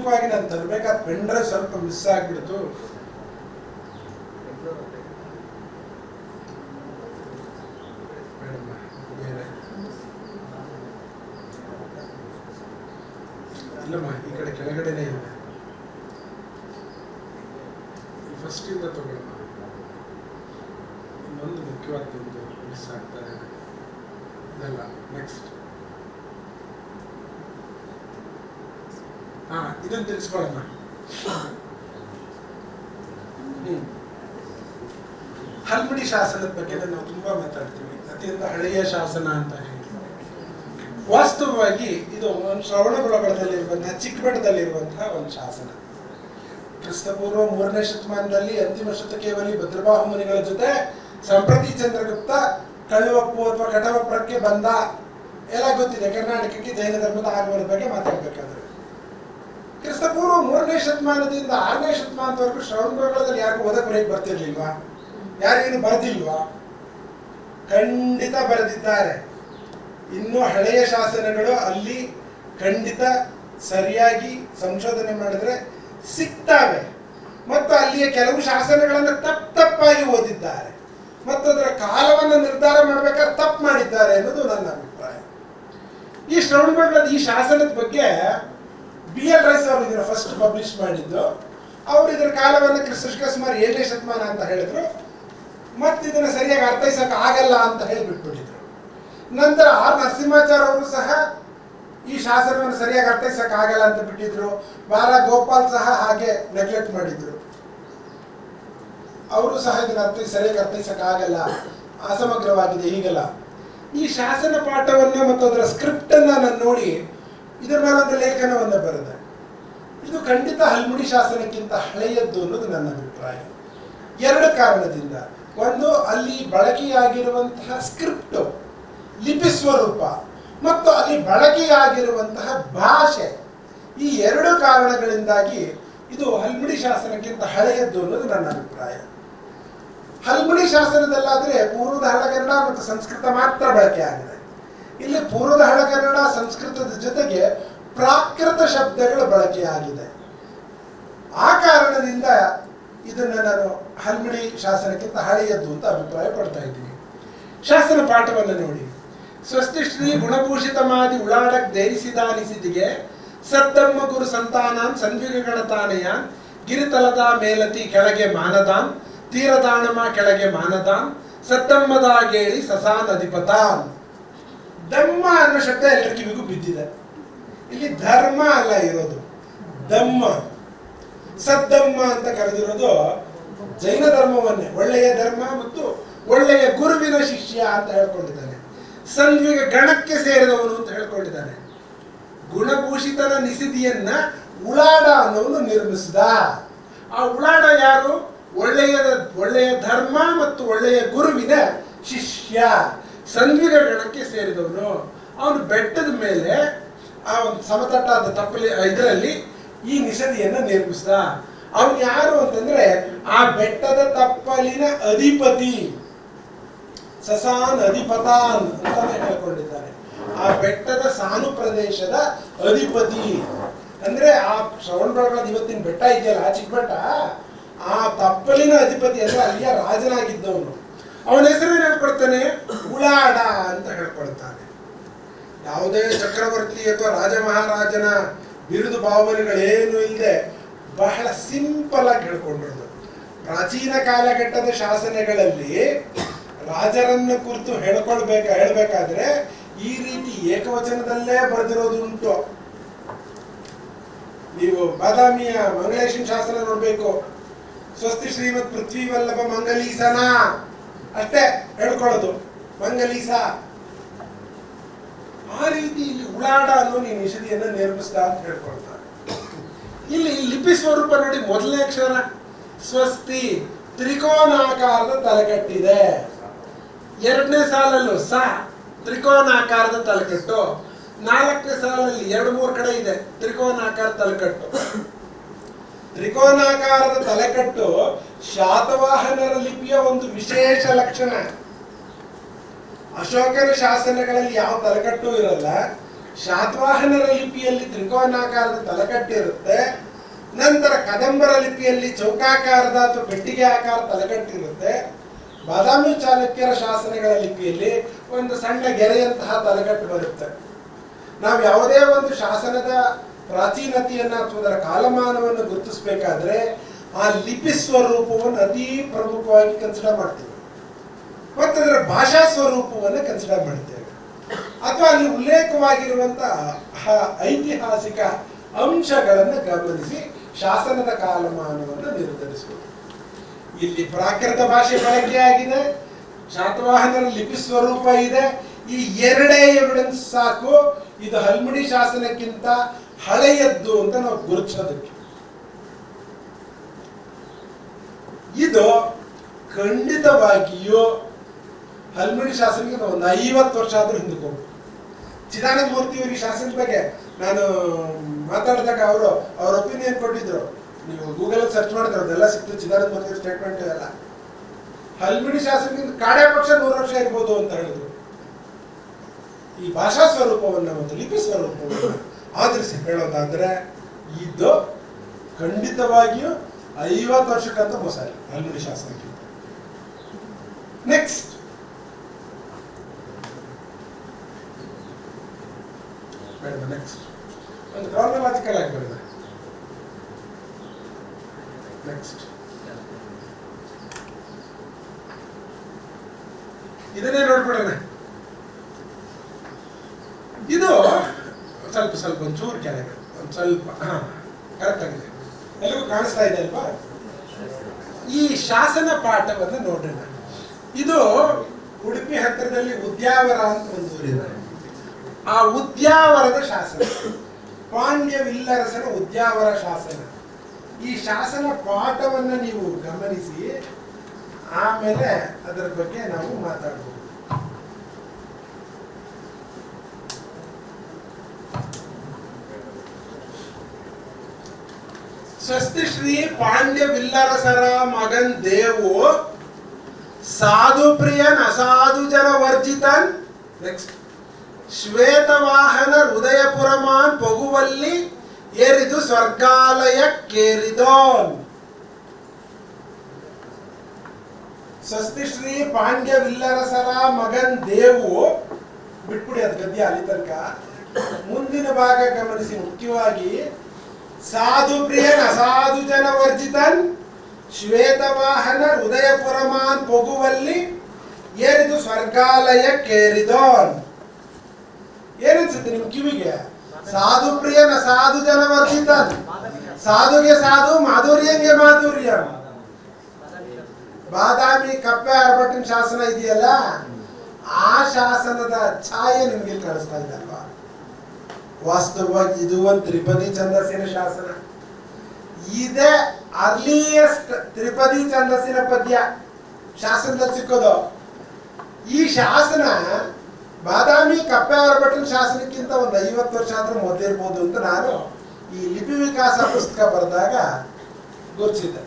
ವಾಸ್ತವಿಕವಾಗಿ ನಾನು ತರಬೇಕಾದ ಪೆಂಡ್ರೆ ಸ್ವಲ್ಪ ಮಿಸ್ ಆಗ್ಬಿಡ್ತು ಬೇಡಮ್ಮ, ಬೇರೆ. ಇಲ್ಲಮ್ಮ ಈ ಕಡೆ ಕೆಳಗಡೆನೇ ಇದೆ ಫಸ್ಟ್ ಇಂದ ತಗೊಳ್ಳಮ್ಮ ಇನ್ನೊಂದು ಮುಖ್ಯವಾದ ಒಂದು ಮಿಸ್ ಆಗ್ತಾ ಇದೆ ಇದಲ್ಲ ನೆಕ್ಸ್ಟ್ ಹಾ ಇದನ್ನು ತಿಳಿಸ್ಕೊಳಮ್ಮ ಹ್ಮ್ ಹಲ್ಮಿಡಿ ಬಗ್ಗೆ ನಾವು ತುಂಬಾ ಮಾತಾಡ್ತೀವಿ. ಅತ್ಯಂತ ಹಳೆಯ ಶಾಸನ ಅಂತ ಹೇಳಿ. ವಾಸ್ತವವಾಗಿ ಇದು ಒಂದು ಶ್ರವಣಬೆಳಗೊಳದಲ್ಲಿರುವಂತಹ ಚಿಕ್ಕಬೆಟ್ಟದಲ್ಲಿರುವಂತಹ ಒಂದು ಶಾಸನ. ಕ್ರಿಸ್ತಪೂರ್ವ ಮೂರನೇ ಶತಮಾನದಲ್ಲಿ ಅಂತಿಮ ಶತಕೇವಲಿ ಭದ್ರಬಾಹು ಮುನಿಗಳ ಜೊತೆ ಸಂಪ್ರತಿ ಚಂದ್ರಗುಪ್ತ ಕಳುವಪ್ಪು ಅಥವಾ ಕಟವಪ್ರಕ್ಕೆ ಬಂದ, ಎಲ್ಲ ಗೊತ್ತಿದೆ. ಕರ್ನಾಟಕಕ್ಕೆ ಜೈನ ಧರ್ಮದ ಆಗಮನದ ಬಗ್ಗೆ ಮಾತಾಡ್ಬೇಕಾದ್ರೆ. ಕ್ರಿಸ್ತಪೂರ್ವ ಮೂರನೇ ಶತಮಾನದಿಂದ ಆರನೇ ಶತಮಾನದವರೆಗೂ ಶ್ರವಣಬೆಳಗೊಳದಲ್ಲಿ ಯಾರಿಗೂ ಓದಕ್ಕೆ ಬರ್ತಿರ್ಲಿಲ್ವಾ? ಯಾರಿಗೇನು ಬರೆದಿಲ್ವಾ? ಖಂಡಿತ ಬರೆದಿದ್ದಾರೆ. ಇನ್ನು ಹಳೆಯ ಶಾಸನಗಳು ಅಲ್ಲಿ ಖಂಡಿತ ಸರಿಯಾಗಿ ಸಂಶೋಧನೆ ಮಾಡಿದ್ರೆ ಸಿಗ್ತವೆ. ಮತ್ತು ಅಲ್ಲಿಯ ಕೆಲವು ಶಾಸನಗಳನ್ನು ತಪ್ಪು ತಪ್ಪಾಗಿ ಓದಿದ್ದಾರೆ. ಮತ್ತು ಅದರ ಕಾಲವನ್ನು ನಿರ್ಧಾರ ಮಾಡಬೇಕಾದ್ರೆ ತಪ್ಪು ಮಾಡಿದ್ದಾರೆ ಅನ್ನೋದು ನನ್ನ ಅಭಿಪ್ರಾಯ. ಈ ಶ್ರವಣಬೆಳಗೊಳದ ಈ ಶಾಸನದ ಬಗ್ಗೆ ಬಿ ಎಲ್ ರೈಸ್ ಅವರು ಇದನ್ನು ಫಸ್ಟ್ ಪಬ್ಲಿಷ್ ಮಾಡಿದ್ದು, ಅವರು ಇದರ ಕಾಲವನ್ನು ಕ್ರಿಸ್ತಕ ಸುಮಾರು ಏಳನೇ ಶತಮಾನ ಅಂತ ಹೇಳಿದ್ರು. ಮತ್ತೆ ಇದನ್ನ ಸರಿಯಾಗಿ ಅರ್ಥೈಸಕ್ ಆಗಲ್ಲ ಅಂತ ಹೇಳಿ ಬಿಟ್ಬಿಟ್ಟಿದ್ರು ನಂತರ ಆರ್ ನರಸಿಂಹಾಚಾರ್ಯ ಅವರು ಸಹ ಈ ಶಾಸನವನ್ನು ಸರಿಯಾಗಿ ಅರ್ಥೈಸಕ್ ಆಗಲ್ಲ ಅಂತ ಬಿಟ್ಟಿದ್ರು. ಬಾಲ ಗೋಪಾಲ್ ಸಹ ಹಾಗೆ ನೆಗ್ಲೆಕ್ಟ್ ಮಾಡಿದ್ರು. ಅವರು ಸಹ ಇದನ್ನ ಅರ್ಥ, ಸರಿಯಾಗಿ ಅರ್ಥೈಸಕ್ ಆಗಲ್ಲ. ಅಸಮಗ್ರವಾಗಿದೆ ಹೀಗಲ್ಲ. ಈ ಶಾಸನ ಪಾಠವನ್ನ ಮತ್ತು ಅದರ ಸ್ಕ್ರಿಪ್ಟ್ ಅನ್ನ ನಾನು ನೋಡಿ ಇದರ ಮೇಲೊಂದು ಲೇಖನವನ್ನ ಬರೆದೆ. ಇದು ಖಂಡಿತ ಹಲ್ಮುಡಿ ಶಾಸನಕ್ಕಿಂತ ಹಳೆಯದ್ದು ಅನ್ನೋದು ನನ್ನ ಅಭಿಪ್ರಾಯ. ಎರಡು ಕಾರಣದಿಂದ. ಒಂದು ಅಲ್ಲಿ ಬಳಕೆಯಾಗಿರುವಂತಹ ಸ್ಕ್ರಿಪ್ಟ್ ಲಿಪಿ ಸ್ವರೂಪ, ಮತ್ತು ಅಲ್ಲಿ ಬಳಕೆಯಾಗಿರುವಂತಹ ಭಾಷೆ, ಈ ಎರಡು ಕಾರಣಗಳಿಂದಾಗಿ ಇದು ಹಲ್ಮಿಡಿ ಶಾಸನಕ್ಕಿಂತ ಹಳೆಯದ್ದು ಅನ್ನೋದು ನನ್ನ ಅಭಿಪ್ರಾಯ. ಹಲ್ಮಿಡಿ ಶಾಸನದಲ್ಲಾದರೆ ಪೂರ್ವದ ಹಳಗನ್ನಡ ಮತ್ತು ಸಂಸ್ಕೃತ ಮಾತ್ರ ಬಳಕೆ ಆಗಿದೆ. ಇಲ್ಲಿ ಪೂರ್ವದ ಹಳಗನ್ನಡ, ಸಂಸ್ಕೃತದ ಜೊತೆಗೆ ಪ್ರಾಕೃತ ಶಬ್ದಗಳು ಬಳಕೆಯಾಗಿದೆ. ಆ ಕಾರಣದಿಂದ ಇದನ್ನು ನಾನು ಹಲ್ಮಿಡಿ ಶಾಸನಕ್ಕಿಂತ ಹಳೆಯದ್ದು ಅಂತ ಅಭಿಪ್ರಾಯ ಪಡ್ತಾ ಇದ್ದೀನಿ ಶಾಸನ ಪಾಠವನ್ನು ನೋಡಿ. ಸ್ವಸ್ತಿ ಶ್ರೀ ಗುಣಭೂಷಿತ ಮಾದಿ ಉಳಾಡಕ್ ಧೈರಿಸಿದಾನಿಸಿದಿಗೆ ಸದ್ದಮ್ಮ ಗುರು ಸಂತಾನಾನ್ ತಾನೆಯ, ಗಿರಿತಲದ ಮೇಲತಿ ಕೆಳಗೆ ಮಾನದಾನ್ ತೀರದಾಣಮ ಕೆಳಗೆ ಮಾನದಾನ್ ಸದ್ದಮ್ಮದಾಗೇಳಿ ಸಸಾನ್ ಅಧಿಪತಾನ್ ದಮ್ಮ ಅನ್ನೋ ಶಬ್ದ ಎಲ್ಲರ ಕಿವಿಗೂ ಬಿದ್ದಿದೆ. ಇಲ್ಲಿ ಧರ್ಮ ಅಲ್ಲ ಇರೋದು. ದಮ್ಮ. ಸದ್ದಮ್ಮ ಅಂತ ಕರೆದಿರೋದು ಜೈನ ಧರ್ಮವನ್ನೇ, ಒಳ್ಳೆಯ ಧರ್ಮ ಮತ್ತು ಒಳ್ಳೆಯ ಗುರುವಿನ ಶಿಷ್ಯ ಅಂತ ಹೇಳ್ಕೊಂಡಿದ್ದಾನೆ. ಸಂಧ್ವಿಗೆ ಗಣಕ್ಕೆ ಸೇರಿದವನು ಅಂತ ಹೇಳ್ಕೊಂಡಿದ್ದಾನೆ. ಗುಣಭೂಷಿತನ ನಿಸಿದಿಯನ್ನ ಉಳಾಡ ಅನ್ನೋನು ನಿರ್ಮಿಸಿದ. ಆ ಉಳಾಡ ಯಾರು? ಒಳ್ಳೆಯ ಒಳ್ಳೆಯ ಧರ್ಮ ಮತ್ತು ಒಳ್ಳೆಯ ಗುರುವಿನ ಶಿಷ್ಯ. ಸಂಧ್ವಿಗ ಗಣಕ್ಕೆ ಸೇರಿದವನು. ಅವನು ಬೆಟ್ಟದ ಮೇಲೆ ಆ ಒಂದು ಸಮತಟ್ಟಾದ ತಪ್ಪಲಿ ಇದರಲ್ಲಿ ಈ ನಿಸದಿಯನ್ನು ನಿರ್ಮಿಸಿದ. ಅವನು ಯಾರು ಅಂತಂದ್ರೆ ಆ ಬೆಟ್ಟದ ತಪ್ಪಲಿನ ಅಧಿಪತಿ. ಸಸಾನ್ ಅಧಿಪತಾನ್ ಅಂತ ಹೇಳ್ಕೊಂಡಿದ್ದಾರೆ ಆ ಬೆಟ್ಟದ ಸಾನು ಪ್ರದೇಶದ ಅಧಿಪತಿ. ಅಂದ್ರೆ ಆ ಶ್ರವಣಬೆಳಗೊಳದ ಇವತ್ತಿನ ಬೆಟ್ಟ ಇದೆಯಲ್ಲ, ಆ ಚಿಕ್ಕ ಬೆಟ್ಟ? ಆ ತಪ್ಪಲಿನ ಅಧಿಪತಿ ಅಂದ್ರೆ ಅಲ್ಲಿಯ ರಾಜನಾಗಿದ್ದವನು. ಅವನ ಹೆಸರೇನು ಹೇಳ್ಕೊಳ್ತಾನೆ ಉಳಾಡ ಅಂತ ಹೇಳ್ಕೊಳ್ತಾನೆ. ಯಾವುದೇ ಚಕ್ರವರ್ತಿ ಅಥವಾ ರಾಜ ಮಹಾರಾಜನ ಬಿರುದು ಭಾವನೆಗಳೇನು ಇಲ್ಲದೆ ಬಹಳ ಸಿಂಪಲ್ ಆಗಿ ಹೇಳ್ಕೊಂಡಿರೋದು. ಪ್ರಾಚೀನ ಕಾಲಘಟ್ಟದ ಶಾಸನಗಳಲ್ಲಿ ರಾಜರನ್ನು ಕುರಿತು ಹೇಳ್ಕೊಳ್ಬೇಕ ಹೇಳ್ಬೇಕಾದ್ರೆ ಈ ರೀತಿ ಏಕವಚನದಲ್ಲೇ ಬರೆದಿರೋದು ಉಂಟು ನೀವು ಬಾದಾಮಿಯ ಮಂಗಳೇಶನ್ ಶಾಸನ ನೋಡ್ಬೇಕು. ಸ್ವಸ್ತಿ ಶ್ರೀಮತ್ ಪೃಥ್ವಿ ವಲ್ಲಭ ಮಂಗಲೀಸನ? ಅಷ್ಟೇ ಹೇಳ್ಕೊಳ್ಳೋದು. ಮಂಗಲೀಸ. ಆ ರೀತಿ ಇಲ್ಲಿ ಉಳಾಡ ಅನ್ನೋ ನೀನು ನಿಷಧಿಯನ್ನು ನಿರ್ಮಿಸ್ತಾ ಅಂತ ಹೇಳ್ಕೊಳ್ತಾರೆ ಇಲ್ಲಿ ಲಿಪಿ ಸ್ವರೂಪ ನೋಡಿ ಮೊದಲನೇ ಅಕ್ಷರ. ಸ್ವಸ್ತಿ, ತ್ರಿಕೋನಾಕಾರದ ತಲೆಕಟ್ಟಿದೆ. ಎರಡನೇ ಸಾಲಲ್ಲೂ ಸ, ತ್ರಿಕೋನಾಕಾರದ ತಲೆಕಟ್ಟು. ನಾಲ್ಕನೇ ಸಾಲಲ್ಲಿ ಎರಡು ಮೂರು ಕಡೆ ಇದೆ ತ್ರಿಕೋನಾಕಾರ ತಲೆಕಟ್ಟು. ತ್ರಿಕೋನಾಕಾರದ ತಲೆಕಟ್ಟು ಶಾತವಾಹನರ ಲಿಪಿಯ ಒಂದು ವಿಶೇಷ ಲಕ್ಷಣ. ಅಶೋಕನ ಶಾಸನಗಳಲ್ಲಿ ಯಾವ ತಲೆಕಟ್ಟು ಇರಲ್ಲ. ಶಾತವಾಹನರ ಲಿಪಿಯಲ್ಲಿ ತ್ರಿಕೋನಾಕಾರದ ತಲೆಕಟ್ಟಿರುತ್ತೆ ನಂತರ ಕದಂಬರ ಲಿಪಿಯಲ್ಲಿ ಚೌಕಾಕಾರದ ಅಥವಾ ಪೆಟ್ಟಿಗೆ ಆಕಾರ ತಲೆಕಟ್ಟಿರುತ್ತೆ ಬಾದಾಮಿ ಚಾಲುಕ್ಯರ ಶಾಸನಗಳ ಲಿಪಿಯಲ್ಲಿ ಒಂದು ಸಣ್ಣ ಗೆರೆಯಂತಹ ತಲೆಕಟ್ಟು ಬರುತ್ತೆ. ನಾವು ಯಾವುದೇ ಒಂದು ಶಾಸನದ ಪ್ರಾಚೀನತೆಯನ್ನ ಅಥವಾ ಅದರ ಕಾಲಮಾನವನ್ನು ಗುರುತಿಸಬೇಕಾದ್ರೆ ಆ ಲಿಪಿ ಸ್ವರೂಪವನ್ನು ಅತಿ ಪ್ರಮುಖವಾಗಿ ಕನ್ಸಿಡರ್ ಮಾಡ್ತೀವಿ. ಮತ್ತು ಅದರ ಭಾಷಾ ಸ್ವರೂಪವನ್ನು ಕನ್ಸಿಡರ್ ಮಾಡ್ತೇವೆ. ಅಥವಾ ಅಲ್ಲಿ ಉಲ್ಲೇಖವಾಗಿರುವಂತಹ ಐತಿಹಾಸಿಕ ಅಂಶಗಳನ್ನು ಗಮನಿಸಿ ಶಾಸನದ ಕಾಲಮಾನವನ್ನು ನಿರ್ಧರಿಸುವುದು. ಇಲ್ಲಿ ಪ್ರಾಕೃತ ಭಾಷೆ ಬಳಕೆಯಾಗಿದೆ, ಶಾತವಾಹನರ ಲಿಪಿ ಸ್ವರೂಪ ಇದೆ, ಈ ಎರಡೇ ಎವಿಡೆನ್ಸ್ ಸಾಕು, ಇದು ಹಲ್ಮಿಡಿ ಶಾಸನಕ್ಕಿಂತ ಹಳೆಯದ್ದು ಅಂತ ನಾವು ಗುರುತಿಸೋದಕ್ಕೆ. ಇದು ಖಂಡಿತವಾಗಿಯೂ ಹಲ್ಮಿಡಿ ಶಾಸನಕ್ಕೆ ಒಂದು ಐವತ್ತು ವರ್ಷ ಆದರೂ ಹಿಂದಕ್ಕೆ ಚಿದಾನಂದ ಮೂರ್ತಿ ಇವರಿಗೆ ಶಾಸನದ ಬಗ್ಗೆ ನಾನು ಮಾತಾಡಿದಾಗ ಅವರು, ಅವ್ರ ಒಪಿನಿಯನ್ ಕೊಟ್ಟಿದ್ರು. ನೀವು ಗೂಗಲ್ ಸರ್ಚ್ ಮಾಡಿದ್ರೆ ಅದೆಲ್ಲ ಸಿಕ್ತು ಚಿದಾನಂದ ಮೂರ್ತಿ ಸ್ಟೇಟ್ಮೆಂಟ್ ಎಲ್ಲ. ಹಲ್ಮಿಡಿ ಶಾಸನದಿಂದ ಕಾಡೆ ಪಕ್ಷ ನೂರು ವರ್ಷ ಇರ್ಬೋದು ಅಂತ ಹೇಳಿದ್ರು. ಈ ಭಾಷಾ ಸ್ವರೂಪವನ್ನು ಮತ್ತು ಲಿಪಿ ಸ್ವರೂಪವನ್ನು ಆಧರಿಸಿ ಹೇಳೋದಾದ್ರೆ, ಇದು ಖಂಡಿತವಾಗಿಯೂ ಐವತ್ತು ವರ್ಷಕ್ಕಂತ ಮೋಸ ಹಲ್ಮಿಡಿ ಶಾಸನಕ್ಕಿಂತ. ನೆಕ್ಸ್ಟ್ ಬೇಡ ನೆಕ್ಸ್ಟ್ ಒಂದು ಕ್ರಾನಲಾಜಿಕಲ್ ಆಗಿ ಬರ್ತದೆ ನೆಕ್ಸ್ಟ್ ಇದನ್ನೇ ನೋಡ್ಬಿಡೋಣ. ಇದು ಸ್ವಲ್ಪ ಸ್ವಲ್ಪ ಒಂಚೂರು ಕೆಳಗೆ, ಒಂದು ಸ್ವಲ್ಪ, ಹಾ ಕರೆಕ್ಟ್ ಆಗಿದೆ. ಎಲ್ಲರಿಗೂ ಕಾಣಿಸ್ತಾ ಇದೆ ಅಲ್ವಾ? ಈ ಶಾಸನ ಪಾಠವನ್ನು ನೋಡೋಣ. ಇದು ಉಡುಪಿ ಹತ್ತಿರದಲ್ಲಿ ಉದ್ಯಾವರ ಅಂತ ಒಂದು ಊರಿದೆ. ಆ ಉದ್ಯಾವರದ ಶಾಸನ. ಪಾಂಡ್ಯ ವಿಲ್ಲರಸನ ಉದ್ಯಾವರ ಶಾಸನ. ಈ ಶಾಸನ ಪಾಠವನ್ನು ನೀವು ಗಮನಿಸಿ, ಆಮೇಲೆ ಅದರ ಬಗ್ಗೆ ನಾವು ಮಾತಾಡಬಹುದು ಸ್ವಸ್ತಿ ಶ್ರೀ ಪಾಂಡ್ಯ ವಿಲ್ಲರಸರ ಮಗನ್ ದೇವು ಸಾಧು ಪ್ರಿಯನ್ ಅಸಾಧು ಜನ ವರ್ಜಿತನ್. ನೆಕ್ಸ್ಟ್ ಶ್ವೇತವಾಹನ ಹೃದಯಪುರಮಾನ್ ಪೊಗುವಲ್ಲಿ ಏರಿದು ಸ್ವರ್ಗಾಲಯ ಕೇರಿದೋ ಸ್ವಸ್ತಿ ಶ್ರೀ ಪಾಂಡ್ಯ ವಿಲ್ಲರಸರ ಮಗನ್ ದೇವು ಬಿಟ್ಬಿಡಿ ಅದು ಗದ್ಯ ಅಲ್ಲಿ ತನಕ. ಮುಂದಿನ ಭಾಗ ಗಮನಿಸಿ ಮುಖ್ಯವಾಗಿ ಸಾಧು ಪ್ರಿಯನ್ ಅಸಾಧು ಜನ ವರ್ಜಿತನ್ ಶ್ವೇತವಾಹನ ಹೃದಯಪುರಮಾನ್ ಪೊಗುವಲ್ಲಿ ಏರಿದು ಸ್ವರ್ಗಾಲಯ ಕೇರಿದೋನ್ ಏನನ್ಸುತ್ತೆ ನಿಮ್ ಕಿವಿಗೆ? ಸಾಧು ಪ್ರಿಯನ ಸಾಧು ಜನ ವರ್ಜಿತನ್. ಸಾಧುಗೆ ಸಾಧು, ಮಾಧುರ್ಯಂಗೆ ಮಾಧುರ್ಯ. ಬಾದಾಮಿ, ಕಪ್ಪೆ ಅರಬಟ್ಟಿನ ಶಾಸನ ಇದೆಯಲ್ಲ? ಆ ಶಾಸನದ ಛಾಯೆ ನಿಮ್ಗೆ ಕಳಿಸ್ತಾ ಕಾಣಿಸ್ತಾ ಇದೆ ವಾಸ್ತವವಾಗಿ ಇದು ಒಂದು ತ್ರಿಪದಿ ಛಂದಸ್ಸಿನ ಶಾಸನ. ಇದೇ ಅರ್ಲಿಯೆಸ್ಟ್ ತ್ರಿಪದಿ ಛಂದಸ್ಸಿನ ಪದ್ಯ. ಶಾಸನದಲ್ಲಿ ಸಿಕ್ಕೋದು. ಈ ಶಾಸನ ಬಾದಾಮಿ ಕಪ್ಪೆ ಶಾಸನಕ್ಕಿಂತ ಒಂದು ಐವತ್ತು ವರ್ಷ ಆದ್ರೂ ಮೊದಲಿರ್ಬೋದು ಅಂತ ನಾನು ಈ ಲಿಪಿ ವಿಕಾಸ ಪುಸ್ತಕ ಬರೆದಾಗ ಗೊತ್ತಿದ್ದೆ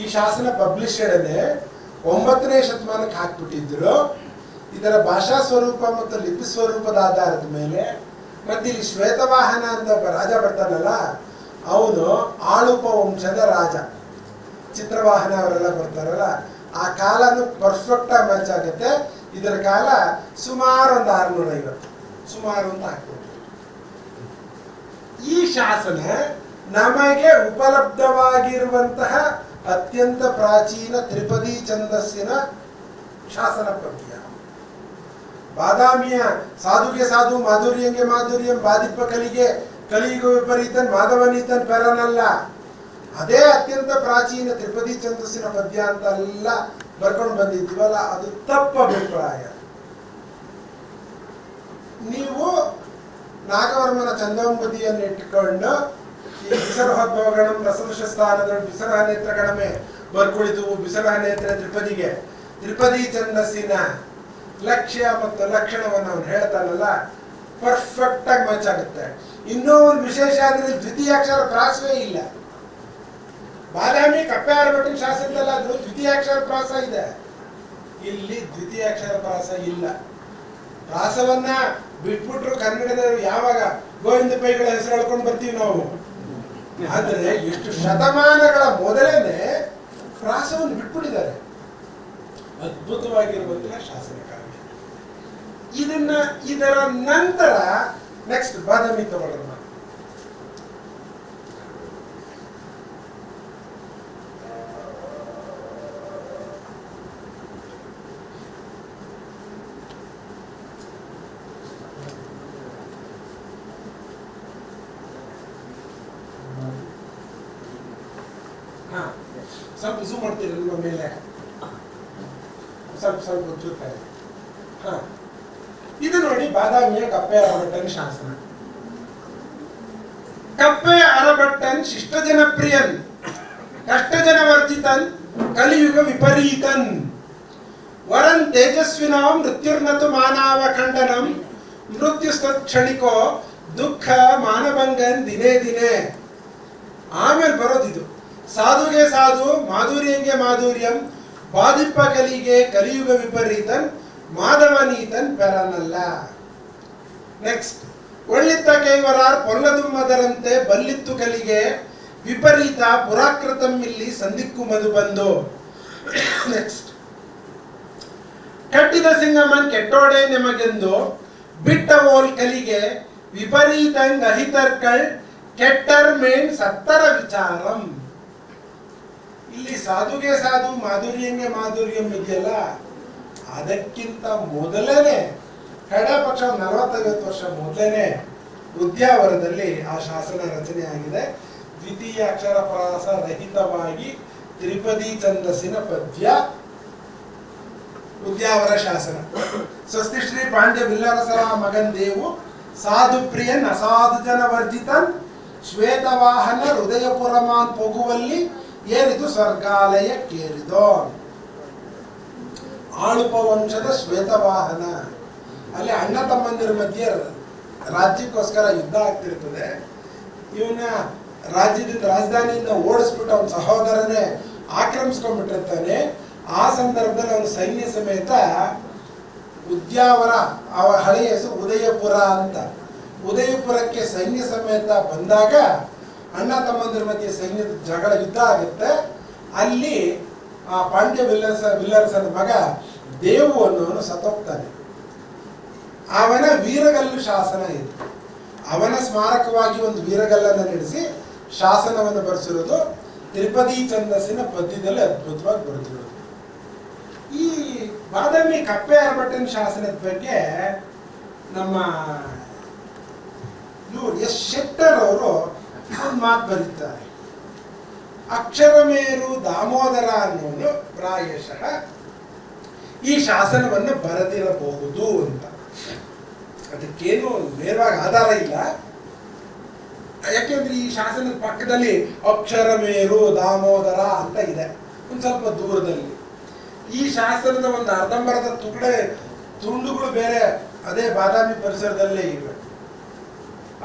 ಈ ಶಾಸನ ಪಬ್ಲಿಷಡನೆ ಒಂಬತ್ತನೇ ಶತಮಾನಕ್ಕೆ ಹಾಕ್ಬಿಟ್ಟಿದ್ರು. ಇದರ ಭಾಷಾ ಸ್ವರೂಪ ಮತ್ತು ಲಿಪಿ ಸ್ವರೂಪದ ಆಧಾರದ ಮೇಲೆ ಮತ್ತೆ ಇಲ್ಲಿ ಶ್ವೇತವಾಹನ ಅಂತ ರಾಜ ಬರ್ತಾನಲ್ಲ, ಅವನು ಆಳುಪ ವಂಶದ ರಾಜ. ಚಿತ್ರವಾಹನ ಅವರೆಲ್ಲ ಬರ್ತಾರಲ್ಲ, ಆ ಕಾಲನು ಪರ್ಫೆಕ್ಟ್ ಆಗಿ ಮ್ಯಾಚ್ ಆಗುತ್ತೆ. ಇದರ ಕಾಲ ಸುಮಾರು ಒಂದು ಆರ್ನೂರ ಐವತ್ತು ಸುಮಾರು ಅಂತ ಹಾಕ್ಬೋದು. ಈ ಶಾಸನ ನಮಗೆ ಉಪಲಬ್ಧವಾಗಿರುವಂತಹ ಅತ್ಯಂತ ಪ್ರಾಚೀನ ತ್ರಿಪದಿ ಛಂದಸ್ಸಿನ ಶಾಸನ ಪದ್ಯ ಬಾದಾಮಿಯ ಸಾಧುಗೆ ಸಾಧು, ಮಾಧುರ್ಯಂಗೆ ಮಾಧುರ್ಯಂ, ಬಾದಿಪ್ಪ ಕಲಿಗೆ ಕಲಿಯುಗ ವಿಪರೀತನ್, ಮಾಧವನೀತನ್ ಪೆರನಲ್ಲ. ಅದೇ ಅತ್ಯಂತ ಪ್ರಾಚೀನ ತ್ರಿಪದಿ ಛಂದಸ್ಸಿನ ಪದ್ಯ ಅಂತ ಎಲ್ಲ ಬರ್ಕೊಂಡು ಬಂದಿದ್ದೀವಲ್ಲ, ಅದು ತಪ್ಪ ಅಭಿಪ್ರಾಯ. ನೀವು ನಾಗವರ್ಮನ ಚಂದೋಂಬುದಿಯನ್ನು ಇಟ್ಟುಕೊಂಡು ಈ ಹಬ್ಬಗಳ ರಸದೃಶ ಸ್ಥಾನದ ಬಿಸರಹ ನೇತ್ರಗಣಮೆ ಬರ್ಕುಳಿದು ಬಿಸರಹ ನೇತ್ರ ತ್ರಿಪದಿಗೆ. ತ್ರಿಪದಿ ಛಂದಸ್ಸಿನ ಲಕ್ಷ್ಯ ಮತ್ತು ಲಕ್ಷಣವನ್ನು ಅವನು ಹೇಳ್ತಾನಲ್ಲ ಪರ್ಫೆಕ್ಟ್ ಆಗಿ ಮ್ಯಾಚ್ ಆಗುತ್ತೆ. ಇನ್ನೂ ಒಂದು ವಿಶೇಷ ಅಂದ್ರೆ ದ್ವಿತೀಯ ಅಕ್ಷರ ಪ್ರಾಸವೇ ಇಲ್ಲ. ಬಾದಾಮಿ ಕಪ್ಪೆ ಆರ್ಭಟಿನ ದ್ವಿತೀಯ ಅಕ್ಷರ ಪ್ರಾಸ ಇದೆ. ಇಲ್ಲಿ ದ್ವಿತೀಯಾಕ್ಷರ ಪ್ರಾಸ ಇಲ್ಲ. ಪ್ರಾಸವನ್ನ ಬಿಟ್ಬಿಟ್ರು ಕನ್ನಡದವರು ಯಾವಾಗ ಗೋವಿಂದ ಪೈಗಳ ಹೆಸರು ಹೇಳ್ಕೊಂಡು ಬರ್ತೀವಿ ನಾವು. ಆದರೆ ಎಷ್ಟು ಶತಮಾನಗಳ ಮೊದಲೇನೆ ಪ್ರಾಸವನ್ನು ಬಿಟ್ಬಿಟ್ಟಿದ್ದಾರೆ. ಅದ್ಭುತವಾಗಿರುವಂತಹ ಶಾಸನ ಕಾವ್ಯ. ಇದನ್ನ ಇದರ ನಂತರ ನೆಕ್ಸ್ಟ್ ಬಾದಾಮಿ ತಗೊಳ್ಳೋಣ ಹಾ ಸ್ವಲ್ಪ ಝೂಮ್ ಮಾಡ್ತೀರಿ? ನಿಮ್ಮ ಮೇಲೆ. ಸ್ವಲ್ಪ ಸ್ವಲ್ಪ ಗೊತ್ತಿರ್ತಾರೆ ಹಾ. ಇದು ನೋಡಿ ಬಾದಾಮಿಯ ಕಪ್ಪೆ ಅರಬಟ್ಟನ್ ಶಾಸನ. ಕಪ್ಪೆ ಅರಬಟ್ಟನ್ ಶಿಷ್ಟ ಜನಪ್ರಿಯನ್ ಕಷ್ಟ ಜನವರ್ಜಿತನ್ ಕಲಿಯುಗ ವಿಪರೀತನ್. ವರನ್ ತೇಜಸ್ವಿನಾಂ ಮೃತ್ಯುರ್ನತು ಮಾನವ ಖಂಡನಂ ಮೃತ್ಯು ಕ್ಷಣಿಕೋ ದುಃಖ ಮಾನಭಂಗನ್ ದಿನೇ ದಿನೇ. ಆಮೇಲೆ ಬರೋದಿದು. ಸಾಧುಗೆ ಸಾಧು, ಮಾಧುರ್ಯಂಗೆ ಮಾಧುರ್ಯಂ ಬಾದಿಪ್ಪ ಕಲಿಗೆ ಕಲಿಯುಗ ವಿಪರೀತನ್ ಮಾಧವನೀತನ್ ಪೆರನಲ್ಲ. ನೆಕ್ಸ್ಟ್ ಒಳ್ಳಿತ್ತ ಕೈವರಾರ್ ಪೊಲ್ಲದುಮ್ಮದರಂತೆ ಬಲ್ಲಿತ್ತು ಕಲಿಗೆ, ವಿಪರೀತ ಪುರಾಕೃತಂ ಇಲ್ಲಿ ಸಂದಿಕ್ಕು ಮದು ಬಂದು. ನೆಕ್ಸ್ಟ್ ಕಟ್ಟಿದ ಸಿಂಗಮನ್ ಕೆಟ್ಟೋಡೆ ನಿಮಗೆಂದು, ಬಿಟ್ಟ ಓಲ್ ಕಲಿಗೆ ವಿಪರೀತಂಗ್ ಅಹಿತರ್ಕಳ್ ಕೆಟ್ಟರ್ ಮೇನ್ ಸತ್ತರ ವಿಚಾರಂ. ಇಲ್ಲಿ ಸಾಧುಗೆ ಸಾಧು, ಮಾಧುರ್ಯಂಗೆ ಮಾಧುರ್ಯಂ ಇದೆಯಲ್ಲ ಅದಕ್ಕಿಂತ ಮೊದಲೇನೆ ಕಡೆ ಪಕ್ಷ ನಲವತ್ತೈವತ್ತು ವರ್ಷ ಮೊದಲೇ ಉದ್ಯಾವರದಲ್ಲಿ ಆ ಶಾಸನ ರಚನೆ ಆಗಿದೆ. ದ್ವಿತೀಯ ಅಕ್ಷರ ಪ್ರಾಸ ರಹಿತವಾಗಿ ತ್ರಿಪದಿ ಛಂದಸ್ಸಿನ ಪದ್ಯ ಉದ್ಯಾವರ ಶಾಸನ. ಸ್ವಸ್ತಿ ಶ್ರೀ ಪಾಂಡ್ಯ ಬಿಲ್ಲರಸರ ಮಗನ್ ದೇವು, ಸಾಧು ಪ್ರಿಯನ್ ಅಸಾಧು ಜನ ವರ್ಜಿತನ್, ಶ್ವೇತವಾಹನ ಹೃದಯಪುರಮಾನ್ ಪೊಗುವಲ್ಲಿ ಏರಿದು ಸ್ವರ್ಗಾಲಯ ಕೇರಿದೋ ಆಳುಪ ವಂಶದ ಶ್ವೇತವಾಹನ. ಅಲ್ಲಿ ಅಣ್ಣ ತಮ್ಮಂದಿರ ಮಧ್ಯೆ ರಾಜ್ಯಕ್ಕೋಸ್ಕರ ಯುದ್ಧ ಆಗ್ತಿರ್ತದೆ. ಇವನ್ನ ರಾಜ್ಯದಿಂದ, ರಾಜಧಾನಿಯಿಂದ ಓಡಿಸ್ಬಿಟ್ಟು ಅವನ ಸಹೋದರನೇ ಆಕ್ರಮಿಸ್ಕೊಂಡ್ಬಿಟ್ಟಿರ್ತಾನೆ. ಆ ಸಂದರ್ಭದಲ್ಲಿ ಅವನು ಸೈನ್ಯ ಸಮೇತ ಉದ್ಯಾವರ, ಅವ ಹಳೆಯ ಹೆಸರು ಉದಯಪುರ ಅಂತ. ಉದಯಪುರಕ್ಕೆ ಸೈನ್ಯ ಸಮೇತ ಬಂದಾಗ ಅಣ್ಣ ತಮ್ಮಂದಿರ ಮಧ್ಯೆ ಸೈನ್ಯದ ಜಗಳ ಯುದ್ಧ ಆಗುತ್ತೆ. ಅಲ್ಲಿ, ಆ ಪಾಂಡ್ಯ ವಿಲ್ಲರ್ಸ, ವಿಲ್ಲರ್ಸನ ಮಗ ದೇವು ಅನ್ನೋನು ಸತ್ತೋಗ್ತಾನೆ. ಅವನ ವೀರಗಲ್ಲು ಶಾಸನ ಇದೆ. ಅವನ ಸ್ಮಾರಕವಾಗಿ ಒಂದು ವೀರಗಲ್ಲನ್ನು ನಡೆಸಿ ಶಾಸನವನ್ನು ಬರೆಸಿರೋದು ತಿರುಪತಿ ಛಂದಸ್ಸಿನ ಪದ್ಯದಲ್ಲಿ ಅದ್ಭುತವಾಗಿ ಬರೆದಿರೋದು. ಈ ಬಾದಾಮಿ ಕಪ್ಪೆ ಅರಬಟ್ಟನ್ ಶಾಸನದ ಬಗ್ಗೆ ನಮ್ಮ ಇವರು ಎಸ್ ಶೆಟ್ಟರ್ ಅವರು ಒಂದು ಮಾತು ಬರೀತಾರೆ. ಅಕ್ಷರಮೇರು ದಾಮೋದರ ಅನ್ನೋನು ಪ್ರಾಯಶಃ ಈ ಶಾಸನವನ್ನು ಬರೆದಿರಬಹುದು ಅಂತ. ಅದಕ್ಕೇನು ನೇರವಾಗಿ ಆಧಾರ ಇಲ್ಲ. ಯಾಕೆಂದ್ರೆ ಈ ಶಾಸನದ ಪಕ್ಕದಲ್ಲಿ ಅಕ್ಷರಮೇರು ದಾಮೋದರ ಅಂತ ಇದೆ. ಒಂದು ಸ್ವಲ್ಪ ದೂರದಲ್ಲಿ. ಈ ಶಾಸನದ ಒಂದು ಅರ್ಧಂಬರ್ಧ ತುಕಡೆ ತುಂಡುಗಳು ಬೇರೆ, ಅದೇ ಬಾದಾಮಿ ಪರಿಸರದಲ್ಲೇ ಇವೆ.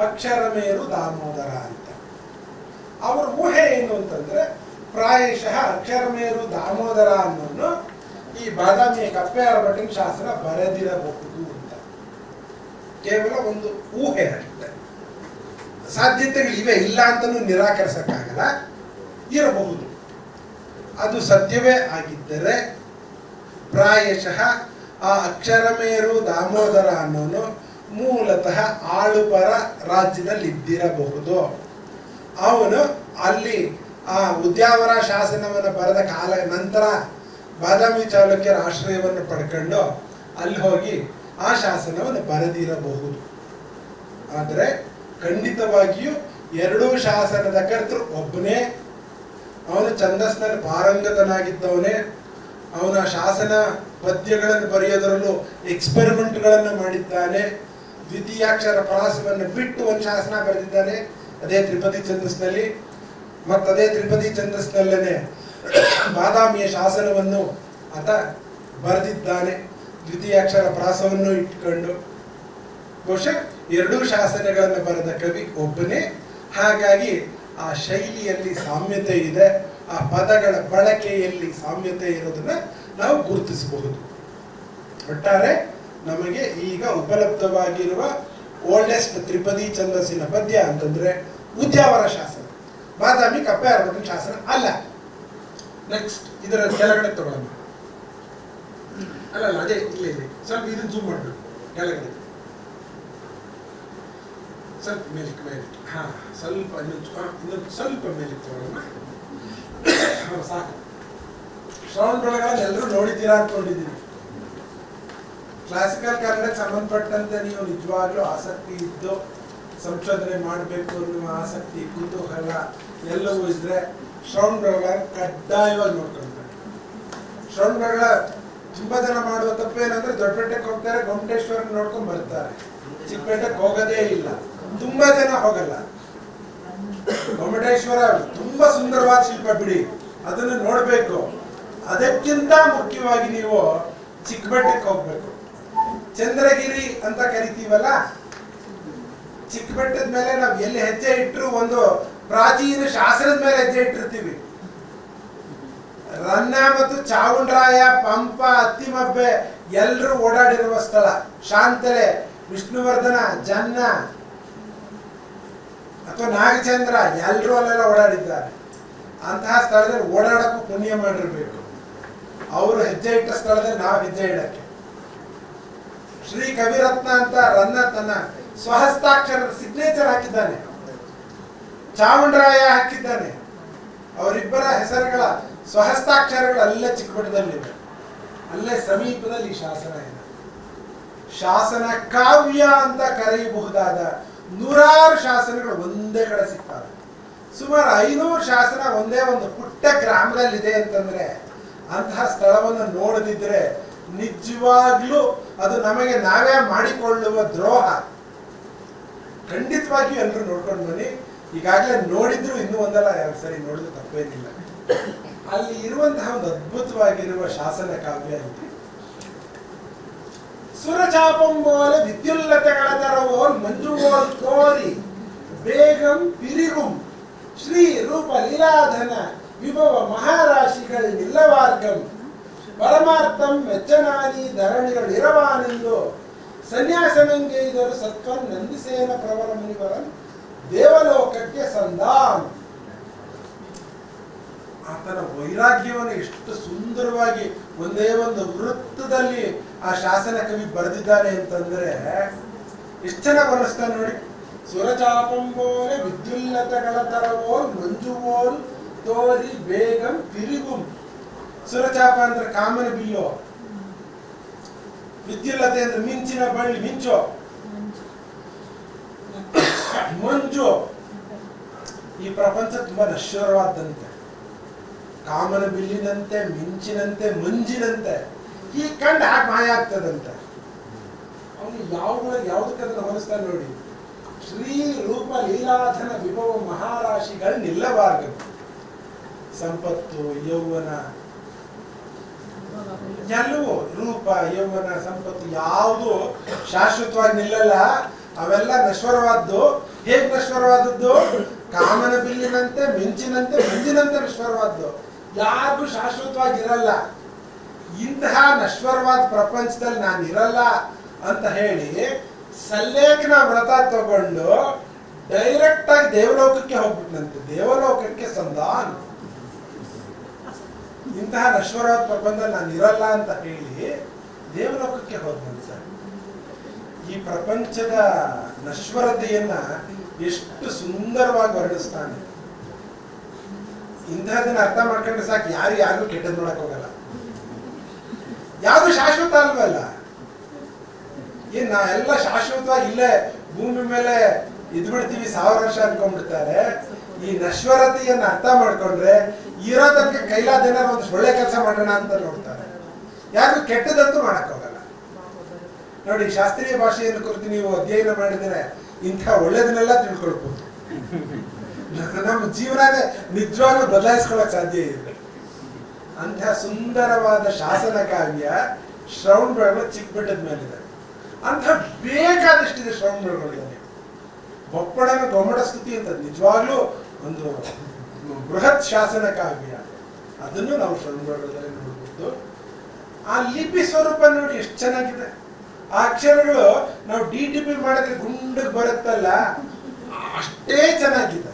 ಅಕ್ಷರಮೇರು ದಾಮೋದರ ಅಂತ. ಅವರ ಊಹೆ ಏನು ಅಂತಂದ್ರೆ, ಪ್ರಾಯಶಃ ಅಕ್ಷರಮೇರು ದಾಮೋದರ ಅನ್ನೋನು ಈ ಬಾದಾಮಿಯ ಕಪ್ಪೆ ಭಟ್ಟಿನ ಶಾಸ್ತ್ರ ಬರೆದಿರಬಹುದು ಅಂತ. ಕೇವಲ ಒಂದು ಊಹೆ ಅಷ್ಟೇ. ಸಾಧ್ಯತೆಗಳಿವೆ ಇಲ್ಲ ಅಂತಲೂ ನಿರಾಕರಿಸಕ್ಕಾಗಲ್ಲ. ಇರಬಹುದು. ಅದು ಸತ್ಯವೇ ಆಗಿದ್ದರೆ ಪ್ರಾಯಶಃ ಆ ಅಕ್ಷರಮೇರು ದಾಮೋದರ ಅನ್ನೋನು ಮೂಲತಃ ಆಳುಪರ ರಾಜ್ಯದಲ್ಲಿ ಇದ್ದಿರಬಹುದು ಅವನು ಅಲ್ಲಿ ಆ ಉದ್ಯಾವರ ಶಾಸನವನ್ನು ಬರೆದ ಕಾಲ ನಂತರ ಬಾದಾಮಿ ಚಾಲುಕ್ಯರ ಆಶ್ರಯವನ್ನು ಪಡ್ಕೊಂಡು ಅಲ್ಲಿ ಹೋಗಿ ಆ ಶಾಸನವನ್ನು ಬರೆದಿರಬಹುದು. ಆದರೆ ಖಂಡಿತವಾಗಿಯೂ ಎರಡೂ ಶಾಸನದ ಕರ್ತೃ ಒಬ್ಬನೇ. ಅವನು ಛಂದಸ್ನಲ್ಲಿ ಪಾರಂಗತನಾಗಿದ್ದವನೇ. ಅವನ ಶಾಸನ ಪದ್ಯಗಳನ್ನು ಬರೆಯೋದರಲ್ಲೂ ಎಕ್ಸ್ಪೆರಿಮೆಂಟ್ಗಳನ್ನು ಮಾಡಿದ್ದಾನೆ. ದ್ವಿತೀಯಾಕ್ಷರ ಪ್ರವಾಸವನ್ನು ಬಿಟ್ಟು ಒಂದು ಶಾಸನ ಬರೆದಿದ್ದಾನೆ. ಅದೇ ತ್ರಿಪದಿ ಛಂದಸ್ನಲ್ಲಿ ಮತ್ತು ಅದೇ ತ್ರಿಪದಿ ಛಂದಸ್ನಲ್ಲೇ ಬಾದಾಮಿಯ ಶಾಸನವನ್ನು ಆತ ಬರೆದಿದ್ದಾನೆ. ದ್ವಿತೀಯಾಕ್ಷರ ಪ್ರಾಸವನ್ನು ಇಟ್ಕೊಂಡು ಬಹುಶಃ ಎರಡೂ ಶಾಸನಗಳನ್ನು ಬರೆದ ಕವಿ ಒಬ್ಬನೇ. ಹಾಗಾಗಿ ಆ ಶೈಲಿಯಲ್ಲಿ ಸಾಮ್ಯತೆ ಇದೆ, ಆ ಪದಗಳ ಬಳಕೆಯಲ್ಲಿ ಸಾಮ್ಯತೆ ಇರೋದನ್ನ ನಾವು ಗುರುತಿಸಬಹುದು. ಒಟ್ಟಾರೆ ನಮಗೆ ಈಗ ಉಪಲಬ್ಧವಾಗಿರುವ ಓಲ್ಡೆಸ್ಟ್ ತ್ರಿಪದಿ ಛಂದಸ್ಸಿನ ಪದ್ಯ ಅಂತಂದ್ರೆ ಉದ್ಯಾವರ ಶಾಸನ. ಬಾದಾಮಿ ಕಪ್ಪೆ ಅರವತ್ತಿನ ಶಾಸನ ಅಲ್ಲ. ನೆಕ್ಸ್ಟ್ ಇದರ ಕೆಳಗಡೆ ತಗೊಳ್ಳೋಣ. ಅಲ್ಲ ಅಲ್ಲ ಅದೇ ಇಲ್ಲಿ ಇದೆ ಸ್ವಲ್ಪ ಇದನ್ನ ಜೂಮ್ ಮಾಡಬೇಕು. ಕೆಳಗಡೆ. ಸ್ವಲ್ಪ ಮೇಲಕ್ಕೆ ಮೇಲಕ್ಕೆ. ಹಾ, ಸ್ವಲ್ಪ ಇನ್ನೊಂದು ಸ್ವಲ್ಪ ಮೇಲಕ್ಕೆ ತಗೊಳ್ಳೋಣ. ಸಾಕು. ಶ್ರವಣ ಬೆಳಗಾಲ ಎಲ್ಲರೂ ನೋಡಿದ್ದೀರಾ ಅನ್ಕೊಂಡಿದ್ದೀನಿ ಕ್ಲಾಸಿಕಲ್ ಕನ್ನಡಕ್ಕೆ ಸಂಬಂಧಪಟ್ಟಂತೆ ನೀವು ನಿಜವಾಗ್ಲೂ ಆಸಕ್ತಿ ಇದ್ದು ಸಂಶೋಧನೆ ಮಾಡಬೇಕು ಅನ್ನುವ ಆಸಕ್ತಿ ಕುತೂಹಲ ಎಲ್ಲವೂ ಇದ್ರೆ ಶ್ರವಣ ಕಡ್ಡಾಯವಾಗಿ ನೋಡ್ಕೊಳ್ತಾರೆ ಶ್ರವಣ ತುಂಬಾ ಜನ ಮಾಡುವ ತಪ್ಪೇನಂದ್ರೆ ದೊಡ್ಡಪೇಟೆಗೆ ಹೋಗ್ತಾರೆ ಗೊಮ್ಮಟೇಶ್ವರ ನೋಡ್ಕೊಂಡ್ ಬರ್ತಾರೆ ಚಿಕ್ಕಪೇಟೆಗೆ ಹೋಗೋದೇ ಇಲ್ಲ ತುಂಬಾ ಜನ ಹೋಗಲ್ಲ ಗೊಮಟೇಶ್ವರ ತುಂಬಾ ಸುಂದರವಾದ ಶಿಲ್ಪ ಬಿಡಿ ಅದನ್ನು ನೋಡ್ಬೇಕು ಅದಕ್ಕಿಂತ ಮುಖ್ಯವಾಗಿ ನೀವು ಚಿಕ್ಕಬೆಟ್ಟಕ್ಕೆ ಹೋಗ್ಬೇಕು ಚಂದ್ರಗಿರಿ ಅಂತ ಕರಿತೀವಲ್ಲ? ಚಿಕ್ಕ ಬೆಟ್ಟದ ಮೇಲೆ ನಾವು ಎಲ್ಲಿ ಹೆಜ್ಜೆ ಇಟ್ಟರು ಒಂದು ಪ್ರಾಚೀನ ಶಾಸ್ತ್ರದ ಮೇಲೆ ಹೆಜ್ಜೆ ಇಟ್ಟಿರ್ತೀವಿ. ರನ್ನ ಮತ್ತು ಚಾವುಂಡ್ರಾಯ, ಪಂಪ, ಅತ್ತಿಮಬ್ಬೆ ಎಲ್ಲರೂ ಓಡಾಡಿರುವ ಸ್ಥಳ. ಶಾಂತಲೆ, ವಿಷ್ಣುವರ್ಧನ, ಜನ್ನ ಅಥವಾ ನಾಗಚಂದ್ರ ಎಲ್ಲರೂ ಅಲ್ಲೆಲ್ಲ ಓಡಾಡಿದ್ದಾರೆ. ಅಂತಹ ಸ್ಥಳದಲ್ಲಿ ಓಡಾಡಕ್ಕೂ ಪುಣ್ಯ ಮಾಡಿರ್ಬೇಕು. ಅವರು ಹೆಜ್ಜೆ ಇಟ್ಟ ಸ್ಥಳದಲ್ಲಿ ನಾವು ಹೆಜ್ಜೆ ಇಡಕ್ಕೆ. ಶ್ರೀ ಕವಿರತ್ನ ಅಂತ ರನ್ನ ತನ್ನ ಸ್ವಹಸ್ತಾಕ್ಷರದ ಸಿಗ್ನೇಚರ್ ಹಾಕಿದ್ದಾನೆ. ಚಾಮುಂಡರಾಯ ಹಾಕಿದ್ದಾನೆ. ಅವರಿಬ್ಬರ ಹೆಸರುಗಳ ಸ್ವಹಸ್ತಾಕ್ಷರಗಳು ಅಲ್ಲೇ ಚಿಕ್ಕಬಟ್ಟದಲ್ಲಿವೆ ಅಲ್ಲೇ ಸಮೀಪದಲ್ಲಿ ಶಾಸನ ಇದೆ. ಶಾಸನ ಕಾವ್ಯ ಅಂತ ಕರೆಯಬಹುದಾದ ನೂರಾರು ಶಾಸನಗಳು ಒಂದೇ ಕಡೆ ಸಿಗ್ತವೆ. ಸುಮಾರು ಐನೂರು ಶಾಸನ ಒಂದೇ ಒಂದು ಪುಟ್ಟ ಗ್ರಾಮದಲ್ಲಿದೆ ಅಂತಂದ್ರೆ ಅಂತಹ ಸ್ಥಳವನ್ನು ನೋಡದಿದ್ರೆ ನಿಜವಾಗ್ಲೂ ಅದು ನಮಗೆ ನಾವೇ ಮಾಡಿಕೊಳ್ಳುವ ದ್ರೋಹ. ಖಂಡಿತವಾಗಿಯೂ ಎಲ್ಲರೂ ನೋಡ್ಕೊಂಡು ಬನ್ನಿ. ಈಗಾಗಲೇ ನೋಡಿದ್ರು ಇನ್ನೂ ಒಂದಲ್ಲ, ಎರಡು ಸರಿ ನೋಡಿದ್ರು ತಪ್ಪೇನಿಲ್ಲ. ಅಲ್ಲಿ ಇರುವಂತಹ ಒಂದು ಅದ್ಭುತವಾಗಿರುವ ಶಾಸನ ಕಾವ್ಯ ಇದೆ. ಸುರಚಾಪಂಬೋಲ ವಿದ್ಯುಲ್ಲತೆಗಳ ತರವೋಲ್ ಮಂಜುವೋಲ್ ಕೋರಿ, ಬೇಗಂ ಪಿರಿಗುಂ, ಶ್ರೀ ರೂಪ ಲೀಲಾಧನ, ವಿಭವ ಮಹಾರಾಶಿಗಳ ನಿಲ್ಲವಾರ್ಗಂ. ಪರಮಾರ್ಥಂ ಮೆಚ್ಚನಾದಿ ಧರಣಿಗಳು ಇರವಾನೆಂದು ಸನ್ಯಾಸನಂಗೈದರು ಸತ್ವನ್ ನಂದಿಸೇನ ಪ್ರವರ ಮುನಿವರನ್ ದೇವಲೋಕಕ್ಕೆ ಸಂದಾನ್. ಆತನ ವೈರಾಗ್ಯವನ್ನು ಎಷ್ಟು ಸುಂದರವಾಗಿ ಒಂದೇ ಒಂದು ವೃತ್ತದಲ್ಲಿ ಆ ಶಾಸನ ಕವಿ ಬರೆದಿದ್ದಾನೆ ಅಂತಂದ್ರೆ ಎಷ್ಟು ಚೆನ್ನಾಗಿ ವರ್ಣಿಸ್ತಾನೆ ನೋಡಿ. ಸುರಚಾಪಂಬೋಲೆ ವಿದ್ಯುಲ್ಲತಗಳ ತರವೋಲ್ ಮಂಜುವೋಲ್ ತೋರಿ ಬೇಗಂ ತಿರುಗುಂ. ಸುರಚಾಪ ಅಂದ್ರೆ ಕಾಮನ ಬಿಲ್ಲು. ವಿದ್ಯುಲ್ಲತೆ ಅಂದ್ರೆ ಮಿಂಚಿನ ಬಳ್ಳಿ, ಮಿಂಚು. ಮಂಜು. ಈ ಪ್ರಪಂಚ ತುಂಬಾ ನಶ್ವರವಾದಂತೆ. ಕಾಮನ ಬಿಲ್ಲಿನಂತೆ, ಮಿಂಚಿನಂತೆ, ಮಂಜಿನಂತೆ. ಈ ಕಂಡು ಹಾಗೆ ಮಾಯ ಆಗ್ತದಂತೆ. ಅವನು ಯಾವ್ದು, ಯಾವ್ದಕ್ಕೆ ಅದನ್ನು ಹೋಲಿಸ್ತಾನೆ ನೋಡಿ. ಶ್ರೀ ರೂಪ ಲೀಲಾಧನ ವಿಭವ ಮಹಾರಾಶಿಗಳು ನಿಲ್ಲಬಾರದು. ಸಂಪತ್ತು, ಯೌವನ ಎಲ್ಲವೂ ರೂಪ, ಯೌವನ, ಸಂಪತ್ತು ಯಾವುದು ಶಾಶ್ವತವಾಗಿ ನಿಲ್ಲಲ್ಲ. ಅವೆಲ್ಲ ನಶ್ವರವಾದ್ದು. ಹೇಗ್ ನಶ್ವರವಾದದ್ದು? ಕಾಮನ ಬಿಲ್ಲಿನಂತೆ, ಮಿಂಚಿನಂತೆ, ಮಂಜಿನಂತೆ ನಶ್ವರವಾದ್ದು. ಯಾರಿಗೂ ಶಾಶ್ವತವಾಗಿರಲ್ಲ ಇಂತಹ ನಶ್ವರವಾದ ಪ್ರಪಂಚದಲ್ಲಿ ನಾನು ಇರಲ್ಲ ಅಂತ ಹೇಳಿ ಸಲ್ಲೇಖನ ವ್ರತ ತಗೊಂಡು ಡೈರೆಕ್ಟ್ ಆಗಿ ದೇವಲೋಕಕ್ಕೆ ಹೋಗ್ಬಿಟ್ನಂತೆ. ದೇವಲೋಕಕ್ಕೆ ಸಂಧಾನ್. ಇಂತಹ ನಶ್ವರವಾದ ಪ್ರಪಂಚದಲ್ಲಿ ನಾನು ಇರಲ್ಲ ಅಂತ ಹೇಳಿ ದೇವಲೋಕಕ್ಕೆ ಹೋದಂತೆ ಈ ಪ್ರಪಂಚದ ನಶ್ವರತೆಯನ್ನ ಎಷ್ಟು ಸುಂದರವಾಗಿ ವರ್ಣಿಸ್ತಾನೆ. ಇಂತಹದನ್ನ ಅರ್ಥ ಮಾಡ್ಕೊಂಡ್ರೆ ಸಾಕು, ಯಾರು ಯಾರು ಕೆಟ್ಟದ್ ನೋಡಕ್ ಹೋಗಲ್ಲ. ಯಾವುದು ಶಾಶ್ವತ ಅಲ್ವಲ್ಲ? ಏನ್ ನಾವೆಲ್ಲ ಶಾಶ್ವತವಾಗಿ ಇಲ್ಲೇ ಭೂಮಿ ಮೇಲೆ ಇದ್ಬಿಡ್ತೀವಿ, ಸಾವಿರ ವರ್ಷ ಅನ್ಕೊಂಡ್ಬಿಡ್ತಾರೆ. ಈ ನಶ್ವರತೆಯನ್ನ ಅರ್ಥ ಮಾಡ್ಕೊಂಡ್ರೆ ಇರೋ ತನಕ ಕೈಲಾದ ಒಂದು ಒಳ್ಳೆ ಕೆಲಸ ಮಾಡೋಣ ಅಂತ ನೋಡ್ತಾರೆ. ಯಾರು ಕೆಟ್ಟದಂತೂ ಮಾಡಕ್ ಹೋಗಲ್ಲ. ನೋಡಿ, ಶಾಸ್ತ್ರೀಯ ಭಾಷೆಯನ್ನು ಕುರಿತು ನೀವು ಅಧ್ಯಯನ ಮಾಡಿದರೆ ಇಂಥ ಒಳ್ಳೇದನ್ನೆಲ್ಲ ತಿಳ್ಕೊಳ್ಬಹುದು ನಮ್ಮ ಜೀವನನೇ ನಿಜವಾಗ್ಲೂ ಬದಲಾಯಿಸ್ಕೊಳಕ್ ಸಾಧ್ಯ ಇದೆ ಅಂಥ ಸುಂದರವಾದ ಶಾಸನ ಕಾವ್ಯ ಶ್ರವಣ ಬೆಳಗೊಳ ಚಿಕ್ಕ ಬೆಟ್ಟದ ಮೇಲಿದೆ. ಅಂಥ ಬೇಕಾದಷ್ಟಿದೆ ಶ್ರವಣ ಬೆಳಗೊಳದಲ್ಲಿ. ಬೊಪ್ಪಡನ ಗೊಮ್ಮಡ ಸ್ತುತಿ ಅಂತ ನಿಜವಾಗ್ಲೂ ಒಂದು ಬೃಹತ್ ಶಾಸನ ಕಾವ್ಯ ಅದನ್ನು ನಾವು ಸಂದರ್ಭದಲ್ಲಿ ನೋಡಬಹುದು ಆ ಲಿಪಿ ಸ್ವರೂಪ ನೋಡಿ ಎಷ್ಟು ಚೆನ್ನಾಗಿದೆ. ಆ ಅಕ್ಷರಗಳು ನಾವು ಡಿ ಟಿ ಪಿ ಮಾಡಿದ್ರೆ ಗುಂಡಿಗೆ ಬರುತ್ತಲ್ಲ, ಅಷ್ಟೇ ಚೆನ್ನಾಗಿದೆ.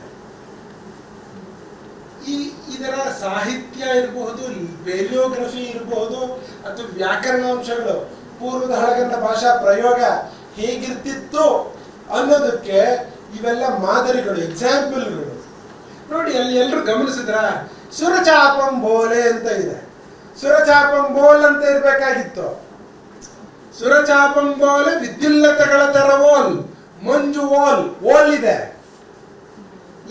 ಈ ಇದರ ಸಾಹಿತ್ಯ ಇರಬಹುದು, ಬೇಲಿಯೋಗ್ರಫಿ ಇರಬಹುದು, ಅಥವಾ ವ್ಯಾಕರಣಾಂಶಗಳು, ಪೂರ್ವದ ಹಳಗಂಡ ಭಾಷಾ ಪ್ರಯೋಗ ಹೇಗಿರ್ತಿತ್ತು ಅನ್ನೋದಕ್ಕೆ ಇವೆಲ್ಲ ಮಾದರಿಗಳು ಎಕ್ಸಾಂಪಲ್ಗಳು ನೋಡಿ, ಅಲ್ಲಿ ಎಲ್ಲರೂ ಗಮನಿಸಿದ್ರ? ಸುರಚಾಪಂ ಬೋಲೆ ಅಂತ ಇದೆ. ಸುರಚಾಪಂ ಬೋಲ್ ಅಂತ ಇರ್ಬೇಕಾಗಿತ್ತು. ಸುರಚಾಪಂ ಬೋಲೆ ವಿದ್ಯುಲ್ಲತೆಗಳ ತರ ಓಲ್ ಮಂಜು ಓಲ್ ಓಲ್ ಇದೆ.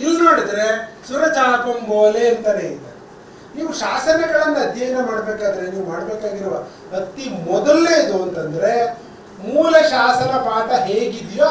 ಇಲ್ಲಿ ನೋಡಿದ್ರೆ ಸುರಚಾಪಂ ಬೋಲೆ ಅಂತಾನೆ ಇದೆ. ನೀವು ಶಾಸನಗಳನ್ನು ಅಧ್ಯಯನ ಮಾಡ್ಬೇಕಾದ್ರೆ, ನೀವು ಮಾಡ್ಬೇಕಾಗಿರುವ ಅತಿ ಮೊದಲನೇದು ಅಂತಂದ್ರೆ, ಮೂಲ ಶಾಸನ ಪಾಠ ಹೇಗಿದೆಯೋ